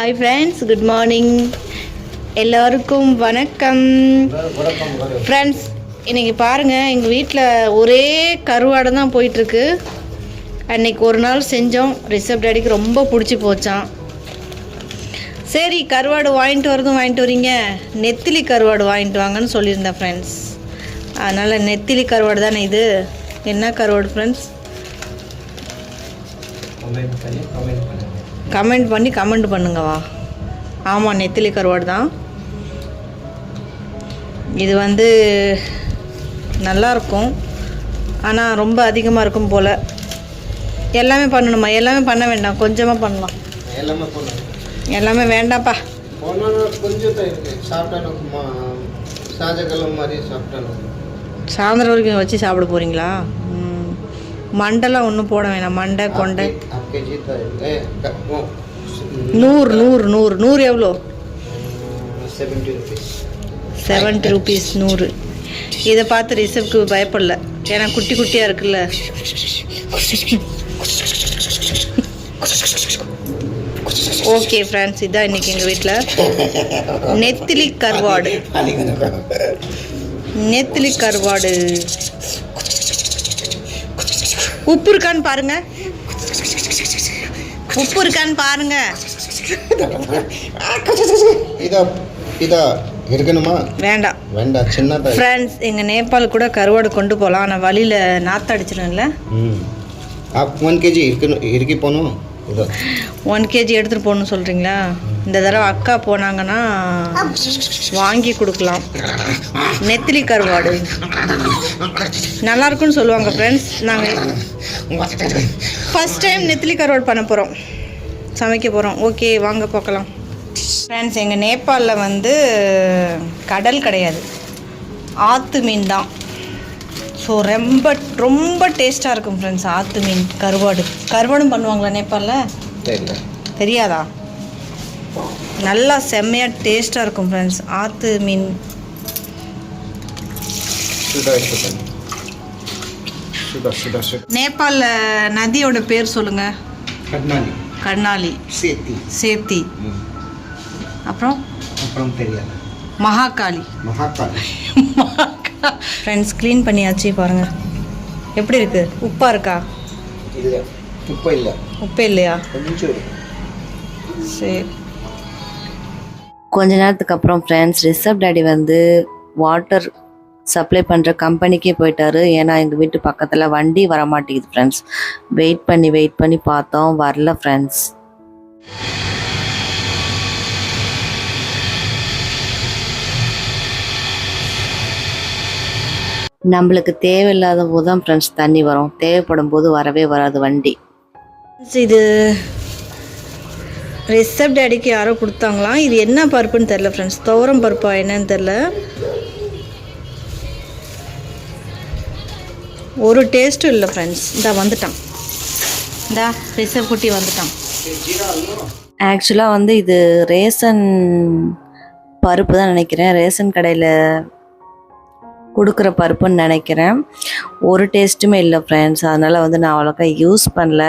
Hi friends good morning எல்லோருக்கும் வணக்கம். Friends இன்றைக்கி பாருங்கள் எங்கள் வீட்டில் ஒரே கருவாடை தான் போயிட்டுருக்கு. அன்னைக்கு ஒரு நாள் செஞ்சோம். ரிசப்ட் அடிக்கு ரொம்ப பிடிச்சி போச்சான் சரி கருவாடு வாங்கிட்டு வரதும் வாங்கிட்டு வரீங்க. நெத்திலி கருவாடு வாங்கிட்டு வாங்கன்னு சொல்லியிருந்தேன் ஃப்ரெண்ட்ஸ் அதனால் நெத்திலி கருவாடு தானே இது? என்ன கருவாடு ஃப்ரெண்ட்ஸ் கமெண்ட் பண்ணி கமெண்ட் பண்ணுங்கவா. ஆமாம் நெத்திலி கருவாடு தான். இது வந்து நல்லா இருக்கும் ஆனால் ரொம்ப அதிகமாக இருக்கும் போல். எல்லாமே பண்ணணுமா? எல்லாமே பண்ண வேண்டாம். கொஞ்சமாக பண்ணலாம். எல்லாமே வேண்டாம்ப்பா சாயந்தரம் வரைக்கும் வச்சு சாப்பிட போகிறீங்களா ம். மண்டைலாம் ஒன்றும் போட வேணாம். மண்டை கொண்டை. கேஜி நூறு நூறு நூறு நூறு எவ்வளோ செவன்ட்டி ருபீஸ் செவன்ட்டி ருபீஸ் நூறு இதை பார்த்து ரிசப்க்கு பயப்படல ஏன்னா குட்டி குட்டியாக இருக்குல்ல ஓகே ஃப்ரெண்ட்ஸ் இதான் இன்னைக்கு எங்கள் வீட்டில் நெத்திலி கருவாடு நெத்திலி கருவாடு உப்பு இருக்கான்னு பாருங்கள் உப்பு இருக்கான்னு பாருங்க. இதா இதா இருக்கணுமா? வேண்டாம். வேண்டாம் சின்ன ஃப்ரெண்ட்ஸ் எங்கள் நேபாள் கூட கருவாடு கொண்டு போகலாம் ஆனால் வழியில் நாற்று அடிச்சிடும்ல ஆ ஒன் கேஜி இருக்கணும் இறுக்கி போகணும். ஒன் கேஜி எடுத்துகிட்டு போகணும்னு சொல்கிறீங்களா இந்த தடவை அக்கா போனாங்கன்னா வாங்கி கொடுக்கலாம். நெத்திலி கருவாடு. நல்லாயிருக்குன்னு சொல்லுவாங்க ஃப்ரெண்ட்ஸ் நாங்கள் ஃபஸ்ட் டைம் நெத்திலி கருவாடு பண்ண போகிறோம் சமைக்க போகிறோம் ஓகே வாங்க பார்க்கலாம். ஃப்ரெண்ட்ஸ் எங்கள் நேபாளில் வந்து கடல் கிடையாது. ஆற்று மீன் தான். ஸோ ரொம்ப ரொம்ப டேஸ்ட்டாக இருக்கும் ஃப்ரெண்ட்ஸ் ஆற்று மீன் கருவாடு. கருவாடும் பண்ணுவாங்களா நேபாளில்? தெரியல. தெரியாதா? நல்லா செம்மையாக டேஸ்ட்டாக இருக்கும் ஃப்ரெண்ட்ஸ் ஆற்று மீன். நேபாளில் நதியோட பேர் சொல்லுங்கள் கட்னாலி கர்ணாலி சேத்தி. சேத்தி. அப்புறம்? அப்புறம் தெரியாது? மகாகாளி. மகாகாலி ஃப்ரெண்ட்ஸ் க்ளீன் பண்ணியாச்சு பாருங்கள் எப்படி இருக்கு? உப்பா இருக்கா? இல்லை. உப்பு இல்லை. உப்பே இல்லையா? சரி. கொஞ்ச நேரத்துக்கு அப்புறம் ஃப்ரெண்ட்ஸ் ரிசர்வ் டேடி வந்து வாட்டர் சப்ளை பண்ணுற கம்பெனிக்கே போயிட்டாரு. ஏன்னா எங்கள் வீட்டு பக்கத்தில் வண்டி வர மாட்டேங்குது ஃப்ரெண்ட்ஸ் வெயிட் பண்ணி வெயிட் பண்ணி பார்த்தோம். வரல ஃப்ரெண்ட்ஸ் நம்மளுக்கு தேவையில்லாத போது தான் ஃப்ரெண்ட்ஸ் தண்ணி வரும். தேவைப்படும் போது வரவே வராது வண்டி. இது ரிசப்ட் அடிக்க யாரோ கொடுத்தாங்களாம் இது என்ன பருப்புன்னு தெரில ஃப்ரெண்ட்ஸ் துவரம் பருப்பா என்னன்னு தெரில ஒரு டேஸ்ட்டும் இல்லை ஃப்ரெண்ட்ஸ் இந்தா வந்துட்டான். இந்தா ரிசப் குட்டி வந்துட்டான். ஆக்சுவலாக வந்து இது ரேஷன் பருப்பு தான் நினைக்கிறேன். ரேஷன் கடையில் கொடுக்குற பருப்புன்னு நினைக்கிறேன். ஒரு டேஸ்ட்டுமே இல்லை ஃப்ரெண்ட்ஸ் அதனால் வந்து நான் அவ்வளோக்கா யூஸ் பண்ணல.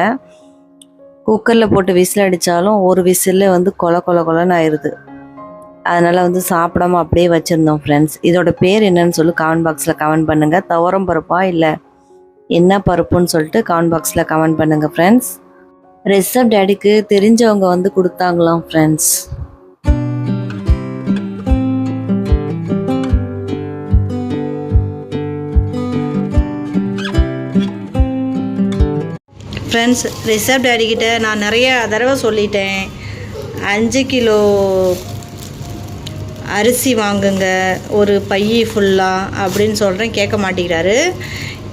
குக்கரில் போட்டு விசில் அடித்தாலும் ஒரு விசில்ல வந்து கொல கொல கொலன்னு ஆயிடுது அதனால் வந்து சாப்பிடாம அப்படியே வச்சுருந்தோம் ஃப்ரெண்ட்ஸ் இதோட பேர் என்னன்னு சொல்லி கமெண்ட் பாக்ஸில் கமெண்ட் பண்ணுங்கள் துவரம் பருப்பா இல்லை என்ன பருப்புன்னு சொல்லிட்டு கமெண்ட் பாக்ஸில் கமெண்ட் பண்ணுங்கள் ஃப்ரெண்ட்ஸ் ரெசப் டேடிக்கு தெரிஞ்சவங்க வந்து கொடுத்தாங்களாம் ஃப்ரெண்ட்ஸ் ஃப்ரெண்ட்ஸ் ரிஷப் டேடிக்கிட்ட நான் நிறைய தடவை சொல்லிட்டேன். அஞ்சு கிலோ அரிசி வாங்குங்க ஒரு பைய ஃபுல்லாக அப்படின்னு சொல்கிறேன் கேட்க மாட்டேங்கிறாரு.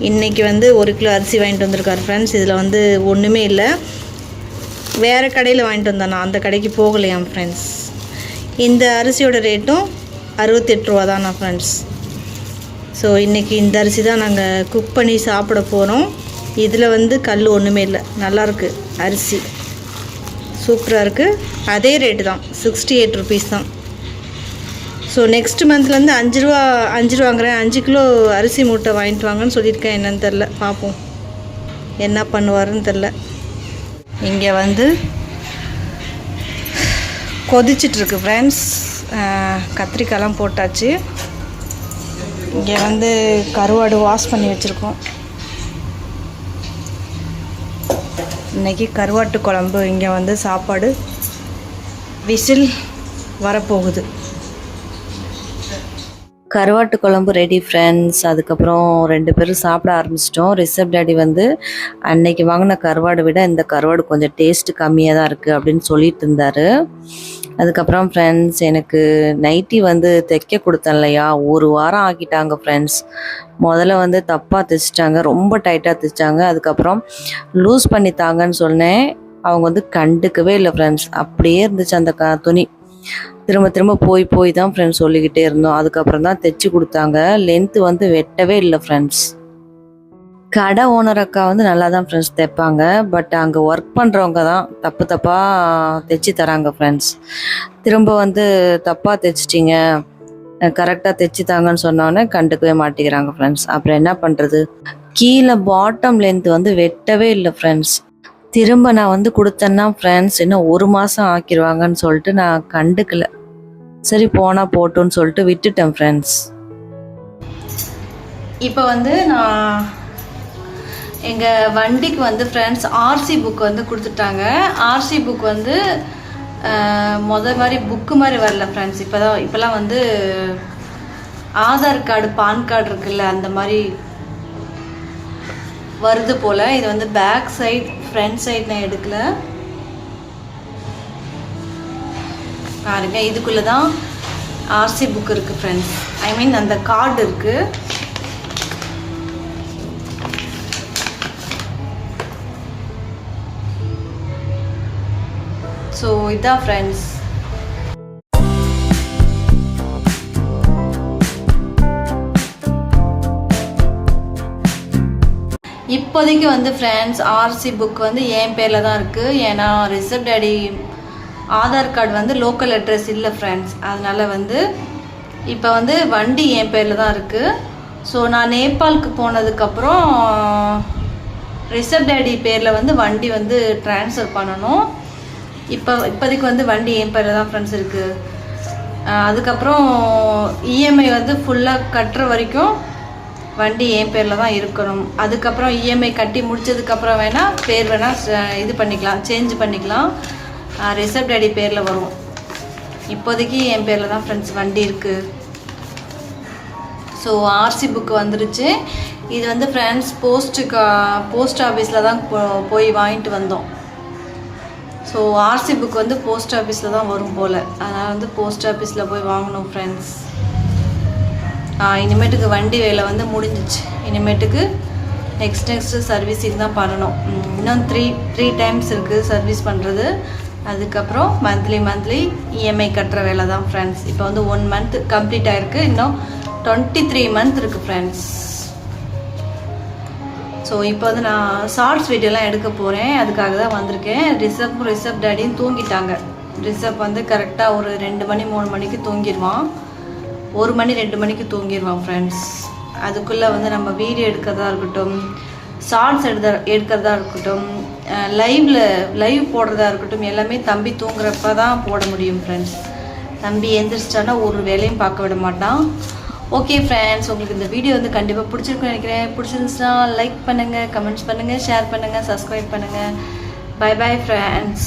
இன்றைக்கி வந்து ஒரு கிலோ அரிசி வாங்கிட்டு வந்திருக்காரு ஃப்ரெண்ட்ஸ் இதில் வந்து ஒன்றுமே இல்லை. வேறு கடையில் வாங்கிட்டு வந்தேன் நான் அந்த கடைக்கு போகலையாம் ஃப்ரெண்ட்ஸ் இந்த அரிசியோட ரேட்டும் அறுபத்தெட்டு ரூபா தான் ஃப்ரெண்ட்ஸ் ஸோ இன்றைக்கி இந்த அரிசி தான் நாங்கள் குக் பண்ணி சாப்பிட போகிறோம் இதில் வந்து கல் ஒன்றுமே இல்லை. நல்லாயிருக்கு அரிசி. சூப்பராக இருக்குது அதே ரேட்டு தான். சிக்ஸ்டி எயிட் ருபீஸ் தான் ஸோ நெக்ஸ்ட் மந்த்லேருந்து அஞ்சு ரூபா அஞ்சு ரூபா வாங்குறேன். அஞ்சு கிலோ அரிசி மூட்டை வாங்கிட்டு வாங்கன்னு சொல்லியிருக்கேன். என்னன்னு தெரில பார்ப்போம். என்ன பண்ணுவாருன்னு தெரில இங்கே வந்து கொதிச்சிட்ருக்கு ஃப்ரெண்ட்ஸ் கத்திரிக்காய்லாம் போட்டாச்சு. இங்கே வந்து கருவாடு வாஷ் பண்ணி வச்சுருக்கோம். இன்றைக்கி கருவாட்டு குழம்பு இங்கே வந்து சாப்பாடு விசில் வரப்போகுது. கருவாட்டு குழம்பு ரெடி ஃப்ரெண்ட்ஸ் அதுக்கப்புறம் ரெண்டு பேரும் சாப்பிட ஆரம்பிச்சிட்டோம். ரிசப் டேடி வந்து அன்னைக்கு வாங்கின கருவாடை விட இந்த கருவாடு கொஞ்சம் டேஸ்ட்டு கம்மியாக தான் இருக்குது அப்படின்னு சொல்லிட்டு இருந்தார். அதுக்கப்புறம் ஃப்ரெண்ட்ஸ் எனக்கு நைட்டி வந்து தைக்க கொடுத்தேன் இல்லையா ஒரு வாரம் ஆக்கிட்டாங்க ஃப்ரெண்ட்ஸ் முதல்ல வந்து தப்பாக தைச்சிட்டாங்க ரொம்ப டைட்டாக தைச்சாங்க. அதுக்கப்புறம் லூஸ் பண்ணித்தாங்கன்னு சொன்னேன். அவங்க வந்து கண்டுக்கவே இல்லை ஃப்ரெண்ட்ஸ் அப்படியே இருந்துச்சு அந்த க துணி. திரும்ப திரும்ப போய் போய் தான் ஃப்ரெண்ட்ஸ் சொல்லிக்கிட்டே இருந்தோம். அதுக்கப்புறம் தான் தைச்சி கொடுத்தாங்க. லென்த்து வந்து வெட்டவே இல்லை ஃப்ரெண்ட்ஸ் கடை ஓனர் அக்கா வந்து நல்லா தான் ஃப்ரெண்ட்ஸ் தைப்பாங்க. பட் அங்கே ஒர்க் பண்ணுறவங்க தான் தப்பு தப்பாக தைச்சி தராங்க ஃப்ரெண்ட்ஸ் திரும்ப வந்து தப்பாக தைச்சிட்டிங்க. கரெக்டாக தைச்சி தாங்கன்னு சொன்னோன்னே கண்டுக்கவே மாட்டேங்கிறாங்க ஃப்ரெண்ட்ஸ் அப்புறம் என்ன பண்ணுறது கீழே பாட்டம் லென்த் வந்து வெட்டவே இல்லை ஃப்ரெண்ட்ஸ் திரும்ப நான் வந்து கொடுத்தேன்னா ஃப்ரெண்ட்ஸ் இன்னும் ஒரு மாதம் ஆக்கிடுவாங்கன்னு சொல்லிட்டு நான் கண்டுக்கல. சரி போனால் போட்டோன்னு சொல்லிட்டு விட்டுட்டேன் ஃப்ரெண்ட்ஸ் இப்போ வந்து நான் எங்கள் வண்டிக்கு வந்து ஃப்ரெண்ட்ஸ் ஆர்சி புக் வந்து கொடுத்துட்டாங்க. ஆர்சி புக் வந்து அஹ், முத மாதிரி புக்கு மாதிரி வரல ஃப்ரெண்ட்ஸ் இப்போ தான் இப்போலாம் வந்து ஆதார் கார்டு பான் கார்டு இருக்குல்ல அந்த மாதிரி வருது போல். இது வந்து பேக் சைட் ஃப்ரண்ட் சைட் நான் எடுக்கல. பாருங்க இதுக்குள்ளே தான் ஆர்சி புக் இருக்குது ஃப்ரெண்ட்ஸ் ஐ மீன் அந்த கார்டு இருக்குது ஸோ இதான் ஃப்ரெண்ட்ஸ் இப்போதைக்கு வந்து ஃப்ரெண்ட்ஸ் ஆர்சி புக் வந்து என் பேரில் தான் இருக்குது ஏன்னா ரிசர்வ் டேடி ஆதார் கார்டு வந்து லோக்கல் அட்ரஸ் இல்லை ஃப்ரெண்ட்ஸ் அதனால் வந்து இப்போ வந்து வண்டி என் பேரில் தான் இருக்குது ஸோ நான் நேபாளுக்கு போனதுக்கப்புறம் ரிசர்வ் டேடி பேரில் வந்து வண்டி வந்து ட்ரான்ஸ்ஃபர் பண்ணணும். இப்போ இப்போதைக்கு வந்து வண்டி என் பேரில் தான் ஃப்ரெண்ட்ஸ் இருக்குது அதுக்கப்புறம் இஎம்ஐ வந்து ஃபுல்லாக கட்டுற வரைக்கும் வண்டி என் பேரில் தான் இருக்கணும். அதுக்கப்புறம் இஎம்ஐ கட்டி முடிச்சதுக்கப்புறம் வேணால் பேர் வேணால் இது பண்ணிக்கலாம் சேஞ்ச் பண்ணிக்கலாம். ரிசர்வ் டேடி பேரில் வரும். இப்போதைக்கு என் பேரில் தான் ஃப்ரெண்ட்ஸ் வண்டி இருக்குது ஸோ ஆர்சி புக்கு வந்துருச்சு. இது வந்து ஃப்ரெண்ட்ஸ் போஸ்ட்டுக்கு போஸ்ட் ஆஃபீஸில் தான் போ- போய் வாங்கிட்டு வந்தோம். ஸோ ஆர்சி புக் வந்து போஸ்ட் ஆஃபீஸில் தான் வரும் போல். அதனால் வந்து போஸ்ட் ஆஃபீஸில் போய் வாங்கணும் ஃப்ரெண்ட்ஸ் இனிமேட்டுக்கு வண்டி வேலை வந்து முடிஞ்சிச்சு. இனிமேட்டுக்கு நெக்ஸ்ட் நெக்ஸ்ட்டு சர்வீஸிங் தான் பண்ணணும். இன்னும் த்ரீ த்ரீ டைம்ஸ் இருக்குது சர்வீஸ் பண்ணுறது அதுக்கப்புறம் மந்த்லி மந்த்லி இஎம்ஐ கட்டுற வேலை தான் ஃப்ரெண்ட்ஸ் இப்போ வந்து ஒன் மந்த் கம்ப்ளீட் ஆகிருக்கு இன்னும் டுவெண்ட்டி த்ரீ மந்த் இருக்குது ஃப்ரெண்ட்ஸ் ஸோ இப்போ வந்து நான் ஷார்ட்ஸ் வீடியோலாம் எடுக்க போகிறேன் அதுக்காக தான் வந்திருக்கேன். ரிசப் ரிஷப் டேடியும் தூங்கிட்டாங்க. ரிஷப் வந்து கரெக்டாக ஒரு ரெண்டு மணி மூணு மணிக்கு தூங்கிடுவான் ஒரு மணி ரெண்டு மணிக்கு தூங்கிடுவான் ஃப்ரெண்ட்ஸ் அதுக்குள்ளே வந்து நம்ம வீடியோ எடுக்கிறதா இருக்கட்டும் ஷார்ட்ஸ் எடுத எடுக்கிறதா இருக்கட்டும் லைவில் லைவ் போடுறதா இருக்கட்டும் எல்லாமே தம்பி தூங்குறப்ப தான் போட முடியும் ஃப்ரெண்ட்ஸ் தம்பி எந்திரிச்சிட்டானா ஒரு வேலையும் பார்க்க விட மாட்டான். ஓகே ஃப்ரெண்ட்ஸ் உங்களுக்கு இந்த வீடியோ வந்து கண்டிப்பாக பிடிச்சிருக்குன்னு நினைக்கிறேன். பிடிச்சிருந்துச்சுன்னா லைக் பண்ணுங்கள் கமெண்ட்ஸ் பண்ணுங்கள் ஷேர் பண்ணுங்கள் சப்ஸ்கிரைப் பண்ணுங்கள் பை பை ஃப்ரெண்ட்ஸ்